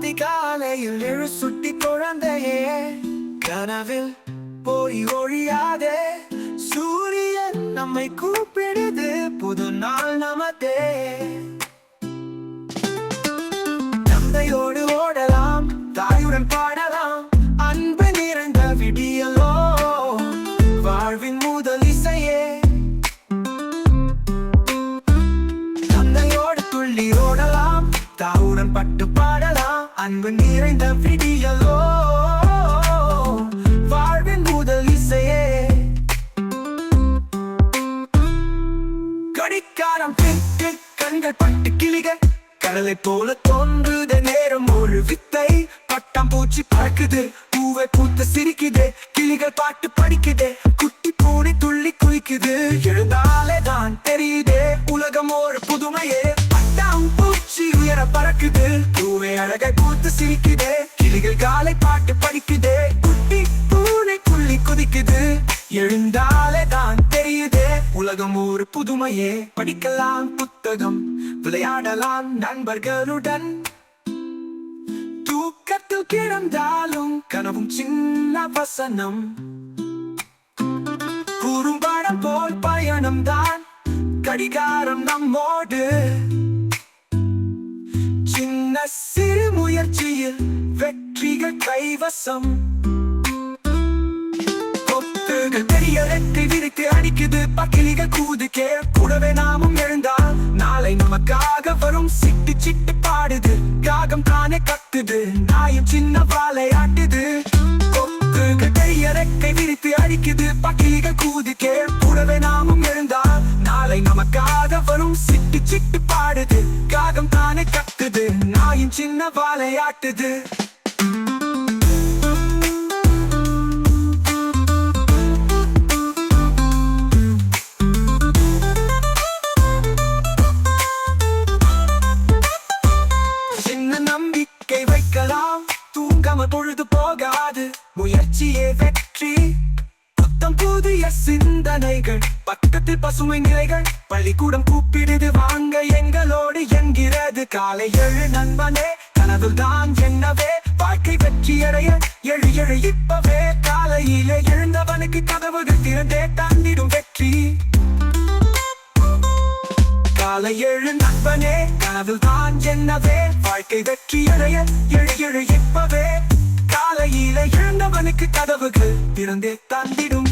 அதிகாலையில் எழு சுட்டி குழந்தையே கனவில் போய் ஒழியாதே. சூரியன் நம்மை கூப்பிடுது புது நாள் நமதே அன்பு நிறைந்த விடியலோ வாழ்வின் முதல் இசையே. கடிக்காரம் பிட்டு கண்கள் பட்டு கிளிக கடலை போல தோன்றுத நேரம் ஒரு வித்தை. பட்டாம் பூச்சி பறக்குது பூவை பூத்து சிரிக்குது கிளிகள் பாட்டு படிக்குது குட்டி பூனை துள்ளி குளிக்குது எழுந்தாலே தான் தெரியுதே உலகம் ஒரு புதுமையே. பட்டாம் பூச்சி உயர பறக்குது பூவை பூத்து சிரிக்குதே. கிளிகள் காலை பாட்டு படிக்குதே. குட்டி பூனை புள்ளி குதிக்குது. எழுந்தாலே தான் தெரியுதே. உலகம் ஒரு புதுமையே. படிக்கலாம் புத்தகம் விளையாடலாம் நண்பர்களுடன். தூக்கத்தில் கிடந்தாலும் கனவும் சின்ன வசனம். குறும்படம் போல் பயணம் தான் கடிகாரம் நம்மோடு. சின்ன சிறு முயற்சியில் வெற்றிகள் கைவசம். கொத்துகள் பெரிய ரெட்டி விரித்து அடிக்குது பக்கிலிகள் கூது கேள் கூடவே நாமும் எழுந்தால் நாளை நமக்காக வரும் சிட்டு சிட்டு பாடுது காகம் தானே கத்துது நாயும் சின்ன வாழை ஆட்டுது. கொத்துகள் பெரிய ரெக்கை விரித்து அடிக்குது பக்கிலிகள் கூது கேள் கூடவே நாமும் எழுந்தால் நாளை நமக்காக வரும் சிட்டு சிட்டு பாடுது காகம் தானே கத்துது. தாயின் சின்ன வாழை நம்பிக்கை வைக்கலாம் தூங்காம பொழுது போகாது முயற்சியே வெற்றி புதிய சிந்தனைகள். பக்கத்தில் பசுமை நிலைகள் பள்ளிக்கூடம் கூப்பிடுது வாங்க எங்களோடு என்கிறது. காலை எழு நண்பனே கனவில் தான் என்னவே? வாழ்க்கை வெற்றி அடைய எழு எழு இப்பவே. காலையிலே எழுந்தவனுக்கு கதவுகள் திறந்தே தந்திடும் வெற்றி. காலை எழு நண்பனே கனவில் தான் என்னவே? வாழ்க்கை வெற்றி அடைய எழு எழு இப்பவே. காலையில எழுந்தவனுக்கு கதவுகள் திறந்தே தந்திடும்